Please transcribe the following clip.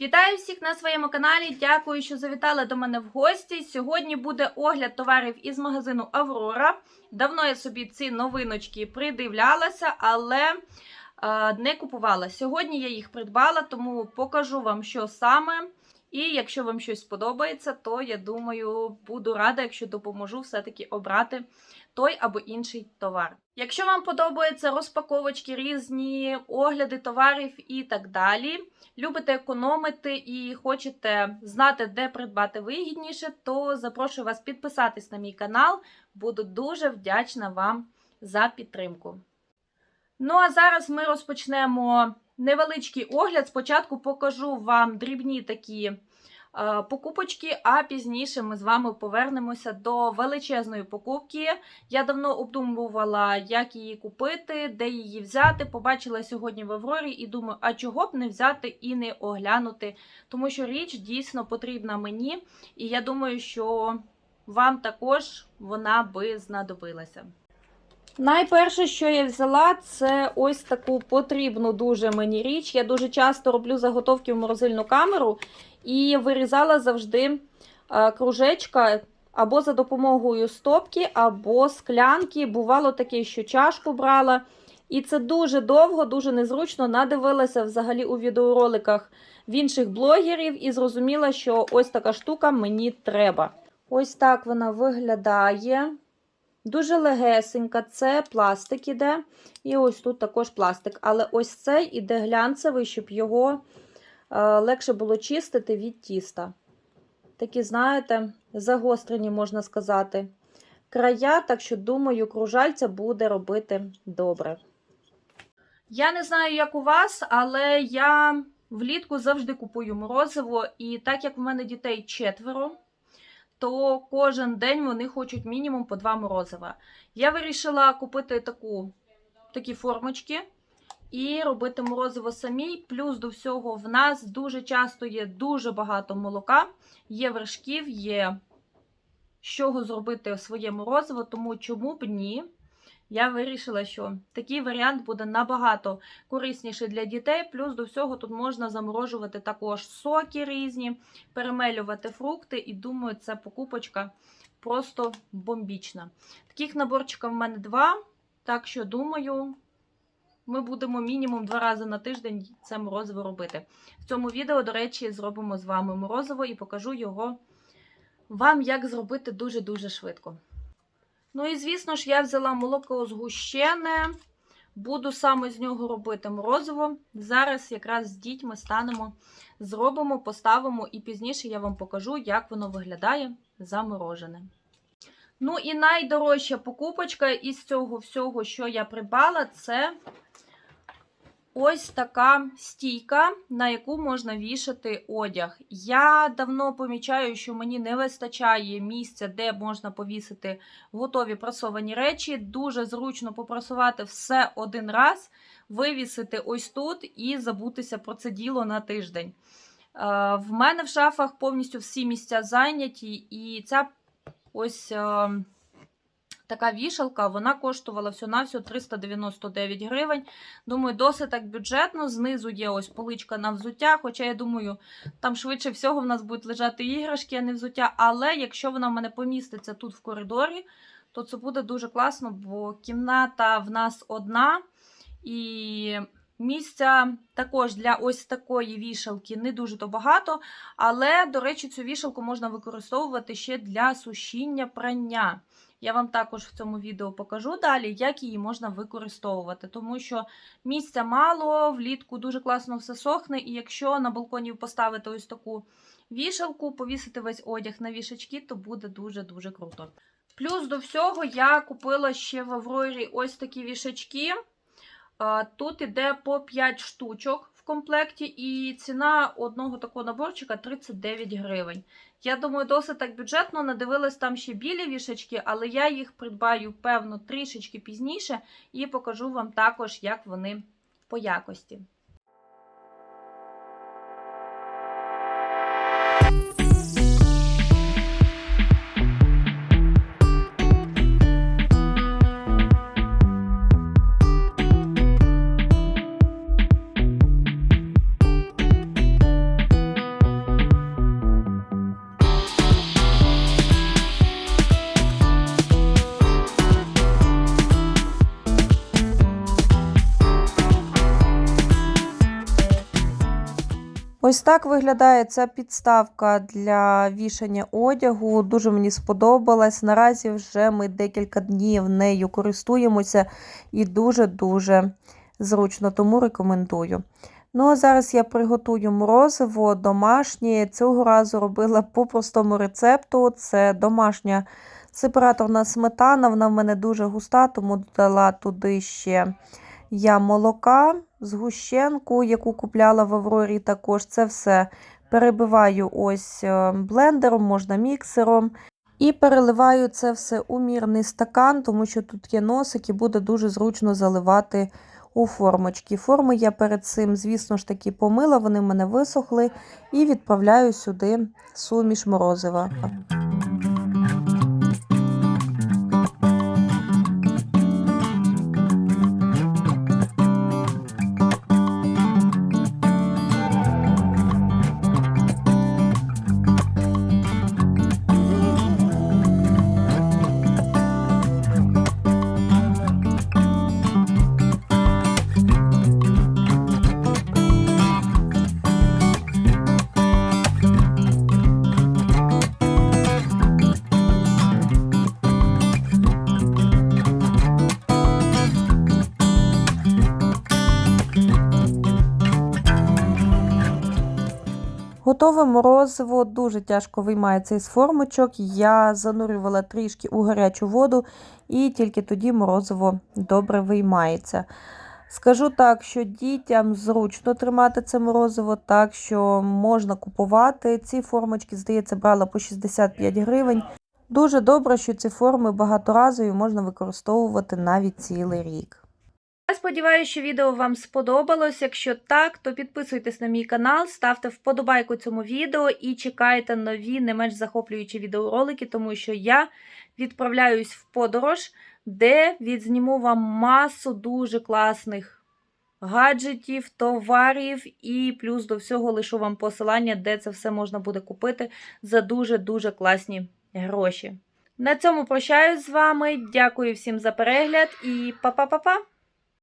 Вітаю всіх на своєму каналі. Дякую, що завітали до мене в гості. Сьогодні буде огляд товарів із магазину Аврора. Давно я собі ці новиночки придивлялася, але е, не купувала. Сьогодні я їх придбала, тому покажу вам, що саме. І якщо вам щось сподобається, то я думаю, буду рада, якщо допоможу все-таки обрати той або інший товар. Якщо вам подобаються розпаковочки, різні огляди товарів і так далі, любите економити і хочете знати, де придбати вигідніше, то запрошую вас підписатись на мій канал. Буду дуже вдячна вам за підтримку. Ну а зараз ми розпочнемо невеличкий огляд. Спочатку покажу вам дрібні такі е, покупочки, а пізніше ми з вами повернемося до величезної покупки. Я давно обдумувала, як її купити, де її взяти. Побачила сьогодні в Аврорі і думаю, а чого б не взяти і не оглянути, тому що річ дійсно потрібна мені, і я думаю, що вам також вона би знадобилася. Найперше, що я взяла, це ось таку потрібну дуже мені річ. Я дуже часто роблю заготовки в морозильну камеру і вирізала завжди е, кружечка або за допомогою стопки, або склянки. Бувало таке, що чашку брала. І це дуже довго, дуже незручно. Надивилася взагалі у відеороликах в інших блогерів і зрозуміла, що ось така штука мені треба. Ось так вона виглядає. Дуже легесенька, це пластик іде. І ось тут також пластик. Але ось цей іде глянцевий, щоб його е, легше було чистити від тіста. Такі, знаєте, загострені, можна сказати, края, так що, думаю, кружальця буде робити добре. Я не знаю, як у вас, але я влітку завжди купую морозиво, і так як в мене дітей четверо то кожен день вони хочуть мінімум по два морозива. Я вирішила купити таку, такі формочки і робити морозиво самій. Плюс до всього в нас дуже часто є дуже багато молока, є вершків, є з чого зробити своє морозиво, тому чому б ні? Я вирішила, що такий варіант буде набагато корисніший для дітей. Плюс до всього тут можна заморожувати також соки різні, перемелювати фрукти, і думаю, це покупочка просто бомбічна. Таких наборчиків в мене два. Так що, думаю, ми будемо мінімум два рази на тиждень це морозиво робити. В цьому відео, до речі, зробимо з вами морозиво і покажу його вам, як зробити дуже-дуже швидко. Ну і, звісно ж, я взяла молоко згущене. Буду саме з нього робити морозиво. Зараз якраз з дітьми станемо, зробимо, поставимо, і пізніше я вам покажу, як воно виглядає заморожене. Ну і найдорожча покупочка із цього всього, що я придбала, це ось така стійка, на яку можна вішати одяг. Я давно помічаю, що мені не вистачає місця, де можна повісити готові прасовані речі. Дуже зручно попрасувати все один раз, вивісити ось тут і забутися про це діло на тиждень. Е, В мене в шафах повністю всі місця зайняті, і ця ось. Така вішалка, вона коштувала всього-навсього 399 гривень. Думаю, досить так бюджетно. Знизу є ось поличка на взуття. Хоча, я думаю, там швидше всього в нас будуть лежати іграшки, а не взуття. Але якщо вона в мене поміститься тут в коридорі, то це буде дуже класно, бо кімната в нас одна. І місця також для ось такої вішалки не дуже то багато. Але, до речі, цю вішалку можна використовувати ще для сушіння прання. Я вам також в цьому відео покажу далі, як її можна використовувати, тому що місця мало, влітку дуже класно все сохне, і якщо на балконі поставити ось таку вішалку, повісити весь одяг на вішачки, то буде дуже-дуже круто. Плюс до всього я купила ще в Аврорі ось такі вішачки. Тут іде по 5 штучок в комплекті, і ціна одного такого наборчика 39 гривень. Я думаю, досить так бюджетно. Надивилась там ще білі вішачки, але я їх придбаю, певно, трішечки пізніше і покажу вам також, як вони по якості. Ось так виглядає ця підставка для вішання одягу. Дуже мені сподобалась. Наразі вже ми декілька днів нею користуємося і дуже-дуже зручно, тому рекомендую. Ну, а зараз я приготую морозиво домашнє. Цього разу робила по простому рецепту. Це домашня сепараторна сметана. Вона в мене дуже густа, тому додала туди ще я молока, згущенку, яку купляла в Аврорі також. Це все перебиваю ось е, блендером, можна міксером. І переливаю це все у мірний стакан, тому що тут є носик і буде дуже зручно заливати у формочки. Форми я перед цим, звісно ж таки, помила, вони в мене висохли, і відправляю сюди суміш морозива. Готове морозиво дуже тяжко виймається із формочок. Я занурювала трішки у гарячу воду, і тільки тоді морозиво добре виймається. Скажу так, що дітям зручно тримати це морозиво, так що можна купувати. Ці формочки, здається, брала по 65 гривень. Дуже добре, що ці форми багаторазові можна використовувати навіть цілий рік. Я сподіваюся, що відео вам сподобалось. Якщо так, то підписуйтесь на мій канал, ставте вподобайку цьому відео і чекайте нові, не менш захоплюючі відеоролики, тому що я відправляюсь в подорож, де відзніму вам масу дуже класних гаджетів, товарів, і плюс до всього лишу вам посилання, де це все можна буде купити за дуже-дуже класні гроші. На цьому прощаюсь з вами. Дякую всім за перегляд і па-па-па-па!